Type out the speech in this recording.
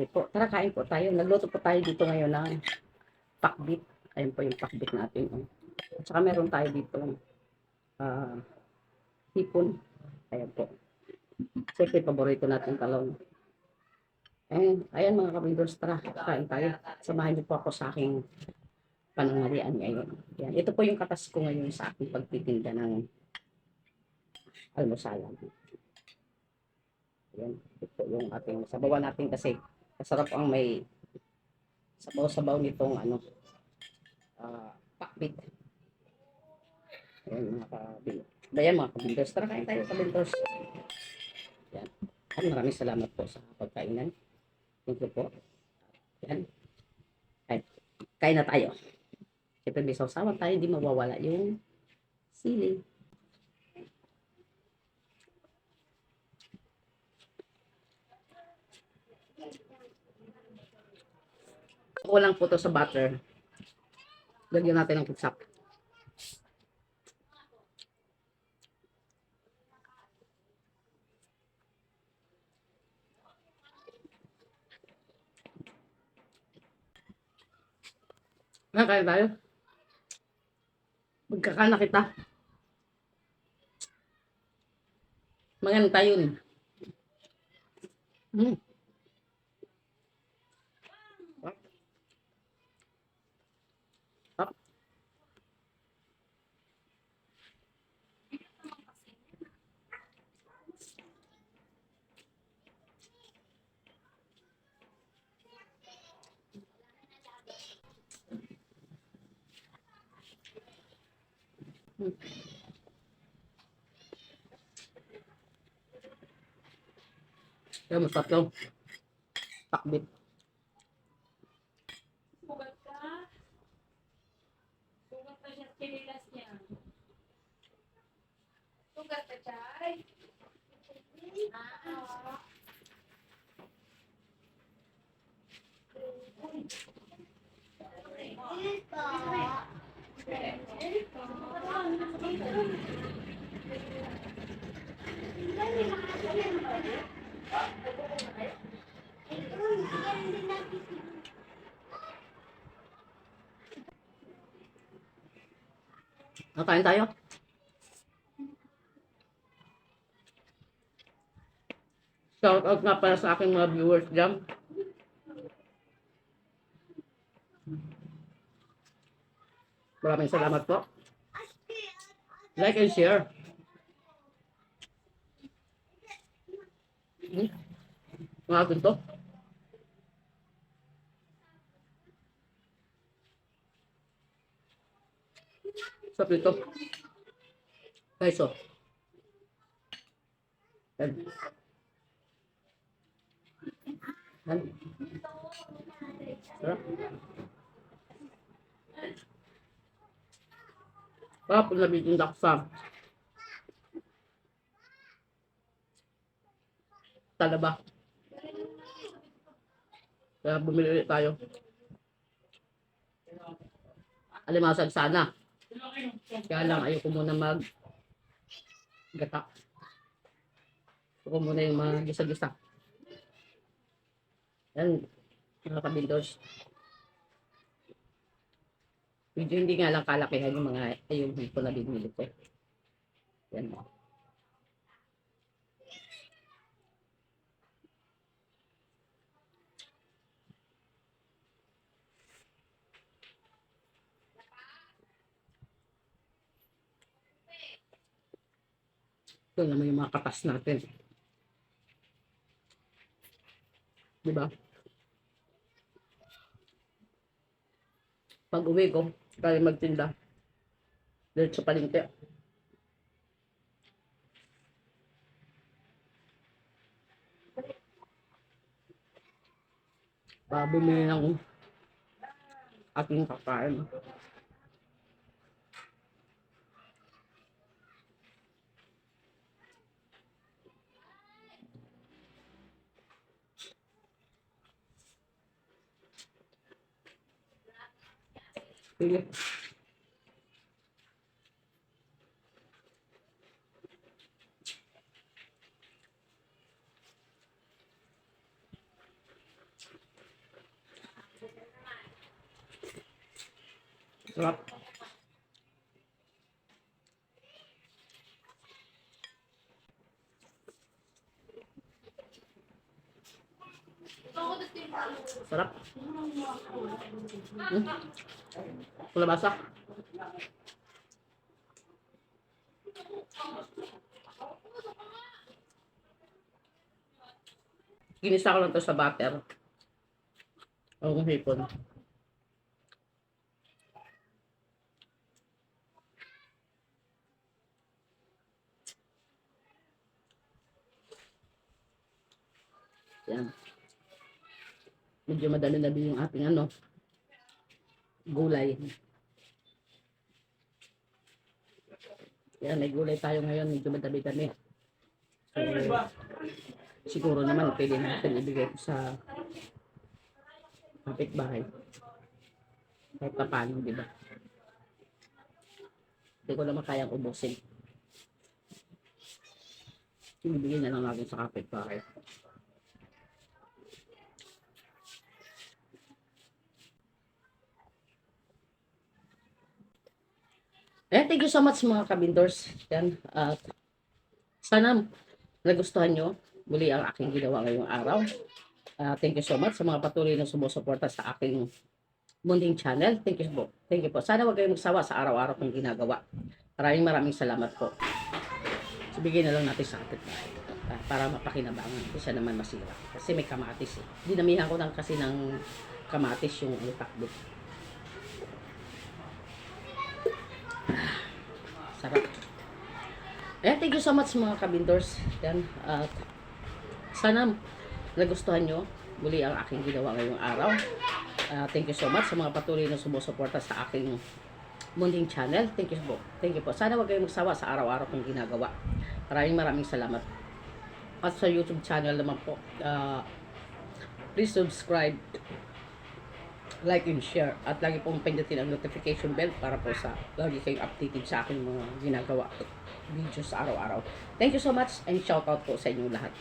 tanghali po. Tara, kain po tayo. Nagluto po tayo dito ngayon ng pakbit. Ayun po yung pakbit natin. Oh. At saka meron tayo dito ah hipon. Ayan po. Siyempre, paborito natin talong. Ayan, ayan mga kabindors, tara, kain tayo. Samahan niyo po ako sa aking panangalian ngayon. Yan. Ito po yung katas ko ngayon sa aking pagtitinda ng almusalan. Yan. Ito yung ating sabawan natin kasi masarap ang may sabaw-sabaw nitong ano ah pakbit. Ayan mga kabindors. Ayan mga kabindors. Tara kain tayo kabindors. Yan. At maraming salamat po sa pagkainan. Thank you po. Yan. Kain, kain na tayo. Siyempre may sausawan tayo, hindi mawawala yung sili. Kulang po to sa butter. Lagyan natin ng ketchup. Kakain tayo. Magkakana kita. Maganda tayo ni. Hmm. Kaya masarap yung pakbit. Sugat ka? Sugat na siya Nakain tayo. Shout out nga pala sa aking mga viewers dyan. Maraming salamat po. Like and share. Hmm? Mga atin to. Sarap nito. Guys, oh. Yan. Yan. Sarap na bitin laksa. Talaba. Kaya bumili ulit tayo. Alimasag sana. Kaya lang ayoko muna mag gata. Gusto ko muna yung mga gisa-gisa. Yan, mga kabindos. Medyo hindi nga lang kalakihan yung mga yung hito na binili ko. Yan. Ito naman yung mga katas natin. Di ba? Pag uwi ko, kaya magtinda. Dahil sa palengke. Pabili ng aking kakain. Böyle. Drop. Sarap. Hmm. Kulabasa. Ginisa ko lang to sa butter. Ang hipon. Yan. Medyo din yung ating ano, gulay. Yan, may gulay tayo ngayon. Medyo madami-dami. So, siguro naman pwede natin ibigay ko sa kapitbahay. Kahit pa paano, di ba? Hindi ko naman kayang ubusin. Ibigay na lang natin sa kapitbahay. Thank you so much mga kabindors. Yan. At sana nagustuhan nyo muli ang aking ginawa ngayong araw. Ah, thank you so much sa mga patuloy na sumusuporta sa aking munding channel. Thank you po. Thank you po. Sana wag kayong magsawa sa araw-araw kong ginagawa. Maraming maraming salamat po. So, bigyan na lang natin sa kapitbahay ah, para mapakinabangan. Hindi siya naman masira. Kasi may kamatis eh. Dinamihan ko lang kasi ng kamatis yung utakbit. Sarap. Eh, thank you so much mga kabindors. Yan. At sana nagustuhan nyo muli ang aking ginawa ngayong araw. Ah, thank you so much sa mga patuloy na sumusuporta sa aking munding channel. Thank you po. Thank you po. Sana wag kayong magsawa sa araw-araw kong ginagawa. Maraming maraming salamat. At sa YouTube channel naman po, ah, please subscribe, like and share. At lagi pong pindutin ang notification bell para po sa lagi kayong updated sa aking mga ginagawa at videos sa araw-araw. Thank you so much and shout out po sa inyong lahat.